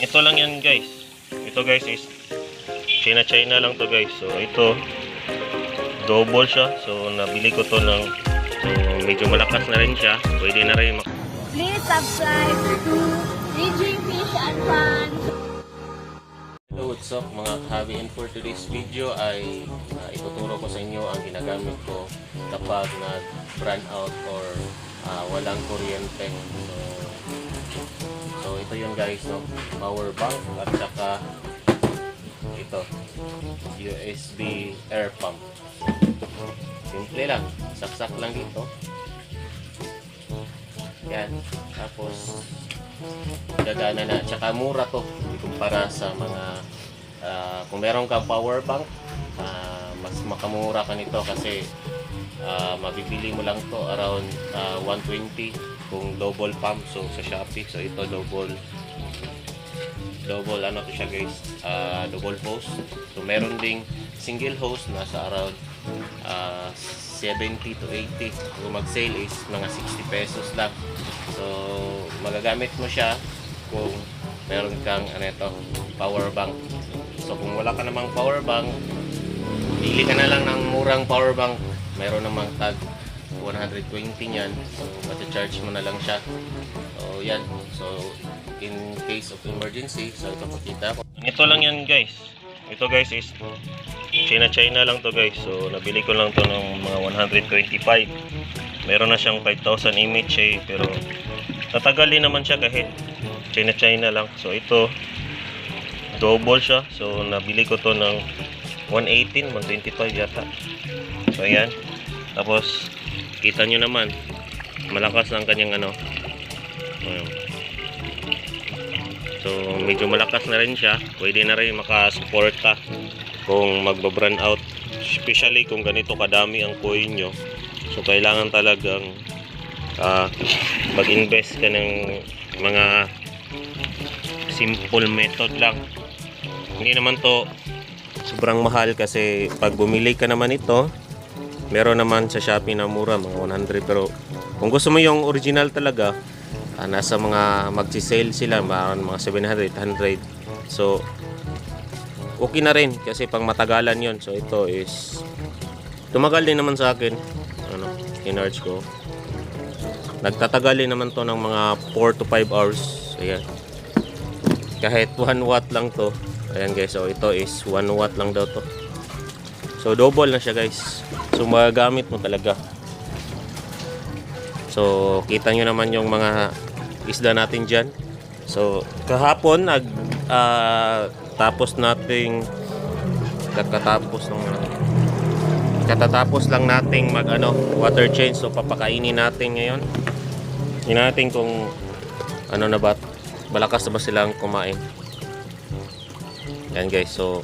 Ito lang yan guys. Ito guys is China-China lang to guys. So ito double siya. So nabili ko to ng so, medyo malakas na rin siya. Pwede na rin mak- Please subscribe to DJ Fish and Fun. Hello, what's up mga kahabi? And for today's video ay uh, ituturo ko sa inyo ang ginagamit ko kapag nag-brand out or uh, walang kuryente. So ito yun guys, no? power bank at saka ito, USB air pump. Simple lang, saksak lang dito. Yan, tapos gagana na. Tsaka mura to kumpara sa mga ah, kung meron kang power bank ah, mas makamura ka nito kasi ah, mabibili mo lang to around ah, 120 kung double pump so sa Shopee. So ito double double ano to siya guys? Ah, double hose. So meron ding single hose nasa around ah, 70 to 80 kung mag sale is mga 60 pesos lang. So magagamit mo siya kung meron kang ano ito, power bank. So kung wala ka namang power bank pili ka na lang ng murang power bank meron namang tag 120 niyan. So mati-charge mo na lang siya. So yan. So in case of emergency so ito pakita ko ito lang yan guys. Ito guys is China China lang to guys. So nabili ko lang to ng mga 125 meron na siyang 5,000 mAh pero tatagal din naman siya kahit China China lang. So ito double siya. So nabili ko to ng 118 125 yata. So ayan. Tapos kita nyo naman malakas ang kanyang ano. Ayan. so medyo malakas na rin siya. Pwede na rin makasupport ka kung magbabrand out. Especially kung ganito kadami ang coin nyo. So kailangan talagang ah, mag-invest ka ng mga simple method lang. Hindi naman to sobrang mahal kasi pag bumili ka naman ito meron naman sa Shopee na mura mga 100 pero kung gusto mo yung original talaga ah, nasa mga magsi-sale sila mga, mga 700 100 so okay na rin kasi pang matagalan yon so ito is tumagal din naman sa akin ano in-charge ko. Nagtatagal din naman to ng mga 4 to 5 hours. Ayan. Kahit 1 watt lang to ayan guys. So ito is 1 watt lang daw to. So double na siya guys. So magagamit mo talaga. So kita nyo naman yung mga isda natin dyan. So kahapon nag ah, tapos nating kakatapos ng katatapos lang nating mag ano water change. So papakainin natin ngayon. Tingnan natin kung ano na ba malakas na ba silang kumain yan guys. So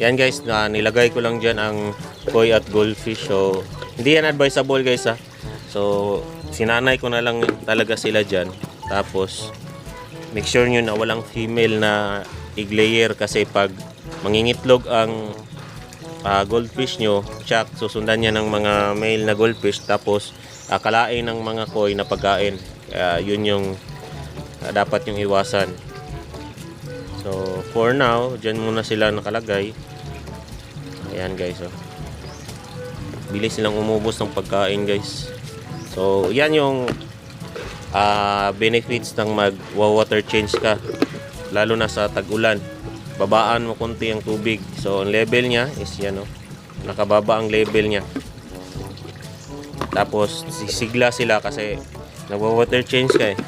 yan guys na nilagay ko lang dyan ang koi at goldfish. So hindi yan advisable guys ha so sinanay ko na lang talaga sila dyan. Tapos make sure nyo na walang female na egg layer kasi pag mangingitlog ang ah, goldfish nyo check susundan niya ng mga male na goldfish. Tapos akalain ng mga koi na pagkain. Kaya yun yung ah, dapat yung iwasan so for now dyan muna sila nakalagay ayan guys oh. bilis silang umubos ng pagkain guys so yan yung ah, benefits ng mag water change ka lalo na sa tag-ulan babaan mo konti ang tubig so ang level niya is yan oh. nakababa ang level niya tapos sisigla sila kasi nagwa-water change ka eh.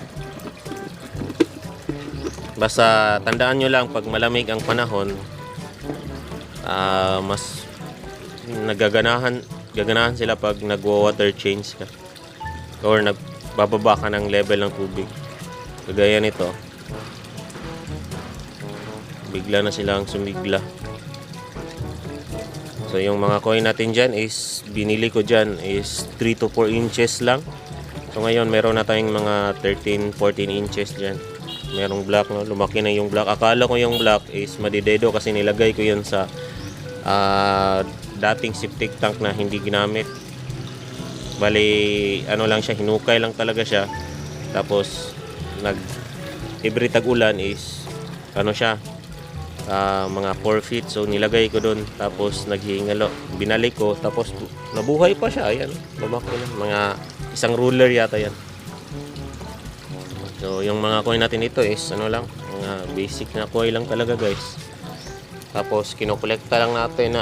Basta tandaan nyo lang pag malamig ang panahon ah, mas nagaganahan gaganahan sila pag nagwa-water change ka or nagbababa ka ng level ng tubig. Kagaya nito. Bigla na silang sumigla. So yung mga coin natin dyan is binili ko dyan is 3 to 4 inches lang. So ngayon meron na tayong mga 13, 14 inches dyan. Merong black no, lumaki na yung black. Akala ko yung black is madidedo kasi nilagay ko yun sa ah, dating septic tank na hindi ginamit. Bali ano lang siya, hinukay lang talaga siya. Tapos nag every tag-ulan is ano siya, ah, mga 4 feet. So nilagay ko doon tapos naghihingalo. Binalik ko tapos nabuhay pa siya. Ayan, lumaki na. Mga isang ruler yata yan. So yung mga coin natin dito is ano lang, mga basic na coin lang talaga guys. Tapos kinokolekta lang natin na